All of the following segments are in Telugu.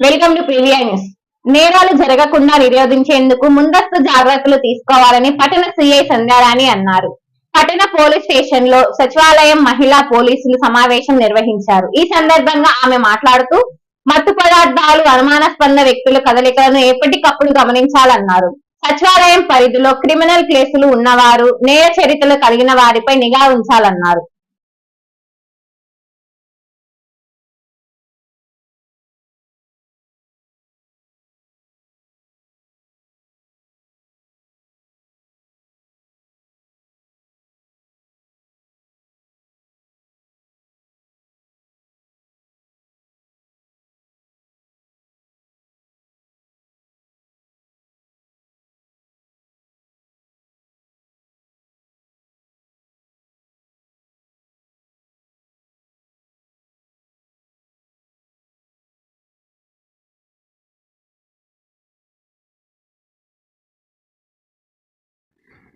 వెల్కమ్ టు ప్రీవియా న్యూస్ నేరాలు జరగకుండా నిరోధించేందుకు ముందస్తు జాగ్రత్తలు తీసుకోవాలని పట్టణ సిఐ సంధ్యారాణి అన్నారు. పట్టణ పోలీస్ స్టేషన్లో సచివాలయం మహిళా పోలీసులు సమావేశం నిర్వహించారు. ఈ సందర్భంగా ఆమె మాట్లాడుతూ మత్తు పదార్థాలు అనుమానాస్పద వ్యక్తుల కదలికలను ఎప్పటికప్పుడు గమనించాలన్నారు. సచివాలయం పరిధిలో క్రిమినల్ కేసులు ఉన్నవారు నేర చరిత్రలు కలిగిన వారిపై నిఘా ఉంచాలన్నారు.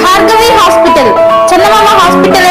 భార్గవి హాస్పిటల్ చందమామ హాస్పిటల్